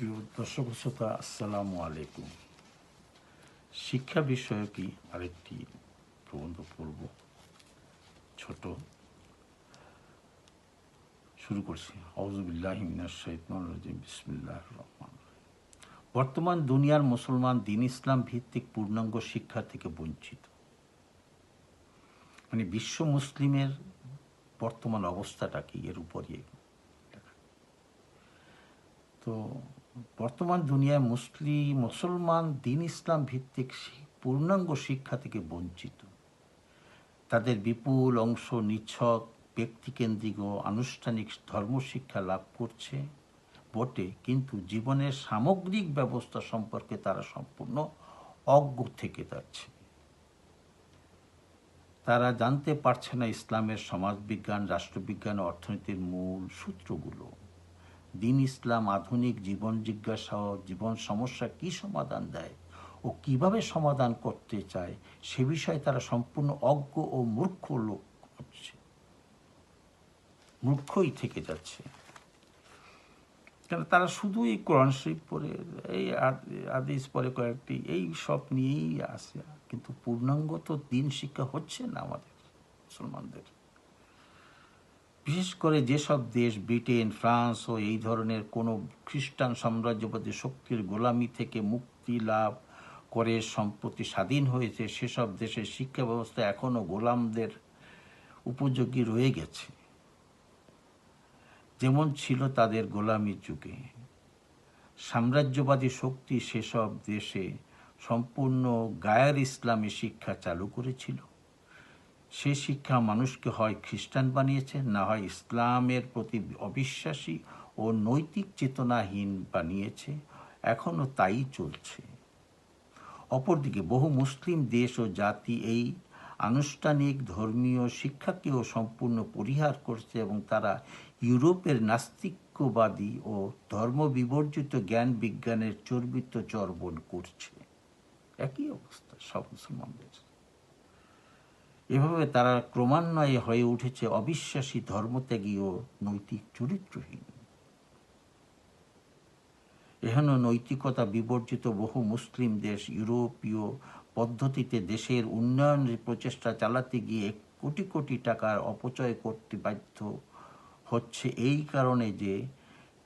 প্রিয় দর্শক শ্রোতা, আসসালামু আলাইকুম। শিক্ষা বিষয়কই আরেকটি প্রবন্ধ পড়ব। ছোট। শুরু করছি। বিসমিল্লাহির রহমানির বর্তমান দুনিয়ার মুসলমান দিন ইসলাম ভিত্তিক পূর্ণাঙ্গ শিক্ষা থেকে বঞ্চিত। মানে বিশ্ব মুসলিমের বর্তমান অবস্থাটা কি? এর উপরই। তো বর্তমান দুনিয়ায় মুসলিম, মুসলমান, দিন ইসলাম ভিত্তিক পূর্ণাঙ্গ শিক্ষা থেকে বঞ্চিত। তাদের বিপুল অংশ নিছক, ব্যক্তিকেন্দ্রিক ও আনুষ্ঠানিক ধর্মশিক্ষা লাভ করছে। বটে, কিন্তু জীবনের সামগ্রিক ব্যবস্থা সম্পর্কে তারা সম্পূর্ণ অজ্ঞ থেকে যাচ্ছে। তারা জানতে পারছে না ইসলামের সমাজবিজ্ঞান, রাষ্ট্রবিজ্ঞান অর্থনীতির মূল সূত্রগুলো। দিন ইসলাম, আধুনিক জীবন জিজ্ঞাসা, জীবন সমস্যা কি সমাধান দেয় ও কীভাবে সমাধান করতে চায়, সে বিষয়ে তারা সম্পূর্ণ অজ্ঞ ও মূর্খ লোক হচ্ছে। মূর্খই থেকে যাচ্ছে। কেন তারা শুধু এই কোরআন শরীফ পরে এই আদ- আদেশ পরে কয়েকটি, এই সব নিয়েই আসে কিন্তু পূর্ণাঙ্গ তো দিন শিক্ষা হচ্ছে না আমাদের, মুসলমানদের। বিশেষ করে যেসব দেশ, ব্রিটেন, ফ্রান্স ও এই ধরনের কোনো খ্রিস্টান সাম্রাজ্যবাদী শক্তির গোলামি থেকে মুক্তি লাভ করে সম্প্রতি স্বাধীন হয়েছে, সেসব দেশের শিক্ষা ব্যবস্থা এখনও গোলামদের উপযোগী রয়ে গেছে। যেমন ছিল তাদের গোলামির যুগে। সাম্রাজ্যবাদী শক্তি সেসব দেশে সম্পূর্ণ গায়ের ইসলামী শিক্ষা চালু করেছিল। সেই শিক্ষা মানুষকে হয় খ্রিস্টান বানিয়েছে, না হয় ইসলামের প্রতি অবিশ্বাসী ও নৈতিক চেতনাহীন বানিয়েছে। এখনও তাই চলছে। অপরদিকে বহু মুসলিম দেশ ও জাতি এই আনুষ্ঠানিক ধর্মীয় শিক্ষাকেও সম্পূর্ণ পরিহার করছে এবং তারা ইউরোপের নাস্তিক্যবাদী ও ধর্ম বিবর্জিত জ্ঞান বিজ্ঞানের চর্বিত চর্বণ করছে। একই অবস্থা সব মুসলমানদের। এভাবে তারা ক্রমান্বয়ে হয়ে উঠেছে অবিশ্বাসী ধর্মত্যাগী ও নৈতিক চরিত্রহীন। এহেন নৈতিকতা বিবর্জিত বহু মুসলিম দেশ ইউরোপীয় পদ্ধতিতে দেশের উন্নয়নের প্রচেষ্টা চালাতে গিয়ে কোটি কোটি টাকার অপচয় করতে বাধ্য হচ্ছে এই কারণে যে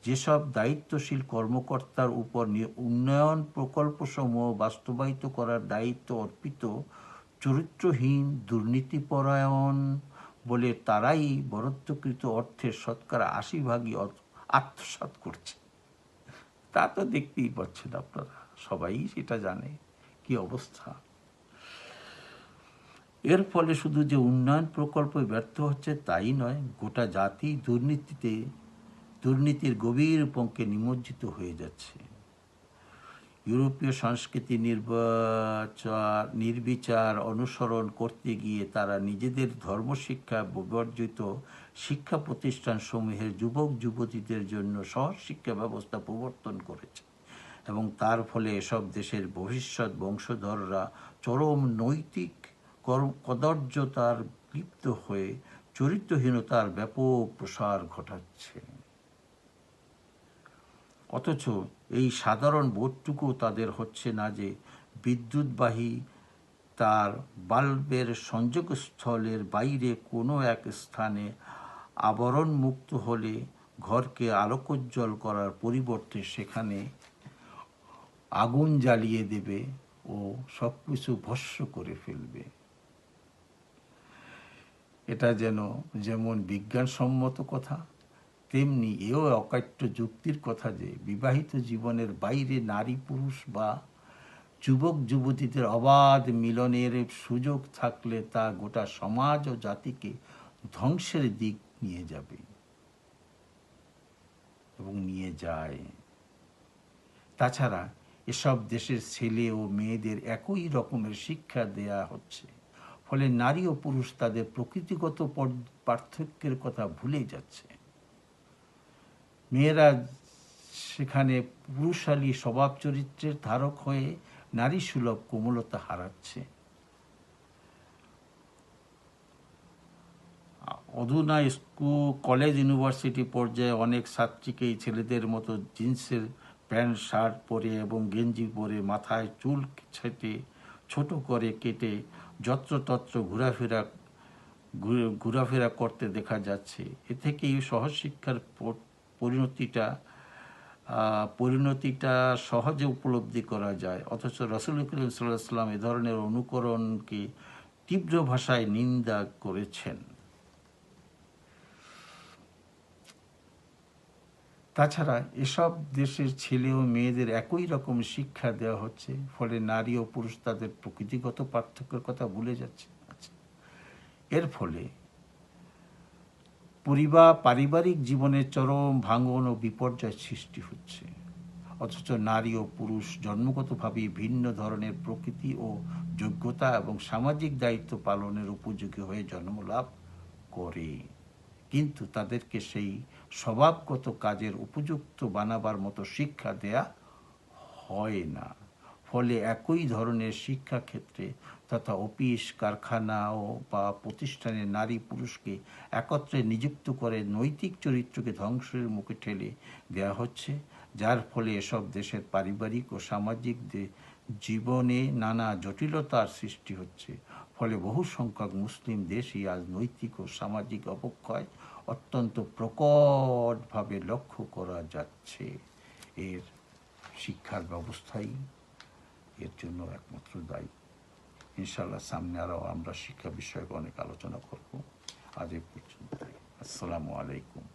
যেসব দায়িত্বশীল কর্মকর্তার উপর উন্নয়ন প্রকল্পসমূহ বাস্তবায়িত করার দায়িত্ব অর্পিত চরিত্রহীন, দুর্নীতিপরায়ণ বলে তারাই বরাদ্দকৃত অর্থের শতকরা আশি ভাগই অর্থ আত্মসাৎ করছে। তা তো দেখতেই পাচ্ছেন আপনারা, সবাই সেটা জানে কি অবস্থা। এর ফলে শুধু যে উন্নয়ন প্রকল্প ব্যর্থ হচ্ছে তাই নয়, গোটা জাতি দুর্নীতিতে, দুর্নীতির গভীর পঙ্কে নিমজ্জিত হয়ে যাচ্ছে। ইউরোপীয় সংস্কৃতি নির্বাচার নির্বিচার অনুসরণ করতে গিয়ে তারা নিজেদের ধর্মশিক্ষা বিবর্জিত শিক্ষা প্রতিষ্ঠান সমূহের যুবক যুবতীদের জন্য সহজ শিক্ষা ব্যবস্থা প্রবর্তন করেছে এবং তার ফলে এসব দেশের ভবিষ্যৎ বংশধররা চরম নৈতিক কদর্যতার লিপ্ত হয়ে চরিত্রহীনতার ব্যাপক প্রসার ঘটাচ্ছে। অথচ এই সাধারণ বোধটুকু তাদের হচ্ছে না যে বিদ্যুৎবাহী তার বাল্বের সংযোগস্থলের বাইরে কোনো এক স্থানে আবরণ মুক্ত হলে ঘরকে আলোকোজ্জ্বল করার পরিবর্তে সেখানে আগুন জ্বালিয়ে দেবে ও সব কিছু ভস্য করে ফেলবে। এটা যেন যেমন বিজ্ঞানসম্মত কথা তেমনি এও অকাট্য যুক্তির কথা যে, বিবাহিত জীবনের বাইরে নারী পুরুষ বা যুবক যুবতীদের অবাধ মিলনের সুযোগ থাকলে তা গোটা সমাজ ও জাতিকে ধ্বংসের দিক নিয়ে যাবে। এবং নিয়ে যায়। তাছাড়া এসব দেশের ছেলে ও মেয়েদের একই রকমের শিক্ষা দেয়া হচ্ছে। ফলে নারী ও পুরুষ তাদের প্রকৃতিগত পর- পার্থক্যের কথা ভুলে যাচ্ছে। মেয়েরা সেখানে পুরুষালী স্বভাব চরিত্রের ধারক হয়ে নারী সুলভ কোমলতা হারাচ্ছে। অধুনা স্কুল, কলেজ, ইউনিভার্সিটি পর্যায়ে অনেক ছাত্রীকে এই ছেলেদের মতো জিন্সের প্যান্ট, শার্ট পরে এবং গেঞ্জি পরে মাথায় চুল ছেটে, ছোট করে কেটে যত্রতত্র ঘোরাফেরা ঘুরে- ঘোরাফেরা করতে দেখা যাচ্ছে। এ থেকেই সহশিক্ষার পরিণতিটা পরিণতিটা সহজে উপলব্ধি করা যায় অথচ রসুল করিম সাল্লাহ সাল্লাম এ ধরনের অনুকরণকে তীব্র ভাষায় নিন্দা করেছেন তাছাড়া এসব দেশের ছেলে ও মেয়েদের একই রকম শিক্ষা দেওয়া হচ্ছে, ফলে নারী ও পুরুষ তাদের প্রকৃতিগত পার্থক্যের কথা ভুলে যাচ্ছে আচ্ছা। এর ফলে পরিবার পারিবারিক জীবনের চরম ভাঙন ও বিপর্যয় সৃষ্টি হচ্ছে। অথচ নারী ও পুরুষ জন্মগতভাবে ভিন্ন ধরনের প্রকৃতি ও যোগ্যতা এবং সামাজিক দায়িত্ব পালনের উপযোগী হয়ে জন্ম লাভ করে। কিন্তু তাদেরকে সেই স্বভাবগত কাজের উপযুক্ত বানাবার মতো শিক্ষা দেয়া হয় না। ফলে একই ধরনের শিক্ষাক্ষেত্রে তথা অফিস, কারখানা ও বা প্রতিষ্ঠানে নারী পুরুষকে একত্রে নিযুক্ত করে নৈতিক চরিত্রকে ধ্বংসের মুখে ঠেলে দেওয়া হচ্ছে, যার ফলে এসব দেশের পারিবারিক ও সামাজিক জীবনে নানা জটিলতার সৃষ্টি হচ্ছে। ফলে বহু সংখ্যক মুসলিম দেশই আজ নৈতিক ও সামাজিক অবক্ষয় অত্যন্ত প্রকটভাবে লক্ষ্য করা যাচ্ছে। এর শিক্ষার ব্যবস্থাই এর জন্য একমাত্র দায়ী। ইনশাল্লাহ সামনে আরও আমরা শিক্ষা বিষয়ক অনেক আলোচনা করব। আজ এই পর্যন্ত আসসালামু আলাইকুম।